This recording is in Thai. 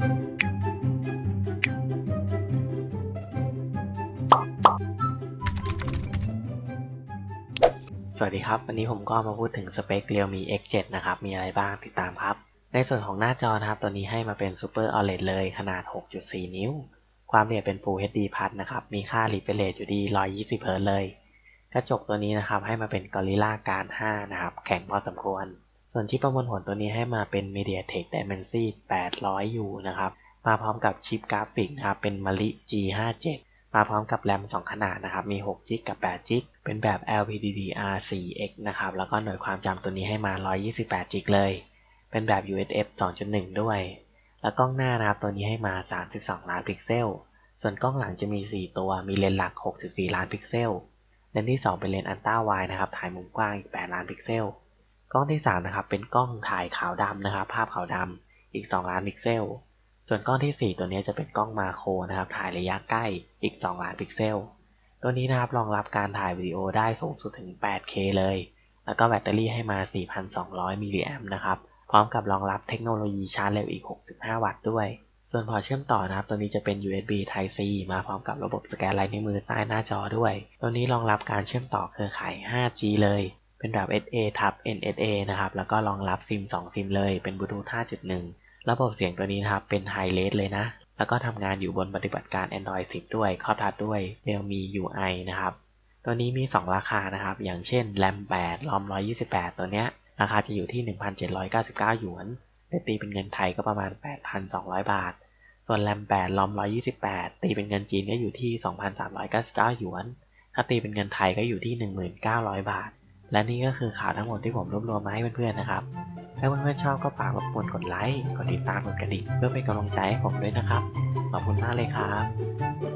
สวัสดีครับ วันนี้ผมก็มาพูดถึงสเปค Realme X7 นะครับ มีอะไรบ้างติดตามครับ ในส่วนของหน้าจอนะครับ ตัวนี้ให้มาเป็น Super OLED เลยขนาด 6.4 นิ้ว ความละเอียดเป็น Full HD Plus นะครับ มีค่า refresh rate อยู่ที่120 Hz เลย กระจกตัวนี้นะครับ ให้มาเป็น Gorilla Glass 5 นะครับ แข็งพอสมควร ส่วนชิปประมวลผลตัวนี้ให้มาเป็น MediaTek Dimensity 800U นะครับ มาพร้อมกับชิปกราฟิกนะครับ เป็น Mali G57 มาพร้อมกับแรม 2 ขนาดนะครับ มี6 g b กับ8 g b เป็นแบบ LPDDR4X นะครับ แล้วก็หน่วยความจำตัวนี้ให้มา 128 g b เลย เป็นแบบ UHF 2.1 ด้วย แล้วกล้องหน้านะครับ ตัวนี้ให้มา 32 ล้านพิกเซล ส่วนกล้องหลังจะมี 4 ตัว มีเลนส์หลัก 64 ล้านพิกเซล เลนส์ที่ 2 เป็นเลนส์อัลตร้าไวด์นะครับ ถ่ายมุมกว้างอีก 8 ล้านพิกเซล กล้องที่3นะครับเป็นกล้องถ่ายขาวดำนะครับ ภาพขาวดำอีก 2 ล้านพิกเซล ส่วนกล้องที่ 4 ตัวนี้จะเป็นกล้องมาโครนะครับ ถ่ายระยะใกล้อีก 2 ล้านพิกเซล ตัวนี้นะครับรองรับการถ่ายวิดีโอได้สูงสุดถึง 8K เลย แล้วก็แบตเตอรี่ให้มา 4,200 มิลลิแอมป์นะครับ พร้อมกับรองรับเทคโนโลยีชาร์จเร็วอีก 65 วัตต์ด้วย ส่วนพอเชื่อมต่อนะครับ ตัวนี้จะเป็น USB Type C มาพร้อมกับระบบสแกนลายนิ้วมือใต้หน้าจอด้วย ตัวนี้รองรับการเชื่อมต่อเครือข่าย 5G เลย เป็นแบบ SA ทับ NSA นะครับ แล้วก็รองรับซิม 2 ซิมเลย เป็นบลูทูธ5.1 ระบบเสียงตัวนี้นะครับ เป็น High Res เลยนะ แล้วก็ทำงานอยู่บนปฏิบัติการ Android 10 ด้วย ครอบทัดด้วย Realme UI นะครับ ตัวนี้มี 2 ราคานะครับ อย่างเช่น RAM 8 ROM 128 ตัวเนี้ย ราคาจะอยู่ที่ 1,799 หยวนแต่ตีเป็นเงินไทยก็ประมาณ 8,200 บาท ส่วน RAM 8 ROM 128 ตีเป็นเงินจีนก็อยู่ที่ 2,399 หยวน ถ้าตีเป็นเงินไทยก็อยู่ที่ 1,900 บาท และนี่ก็คือข่าวทั้งหมดที่ผมรวบรวมมาให้เพื่อนๆนะครับ ถ้าเพื่อนๆชอบก็ฝากรบกวนกดไลค์ กดติดตาม กดกระดิ่งเพื่อเป็นกำลังใจให้ผมด้วยนะครับ ขอบคุณมากเลยครับ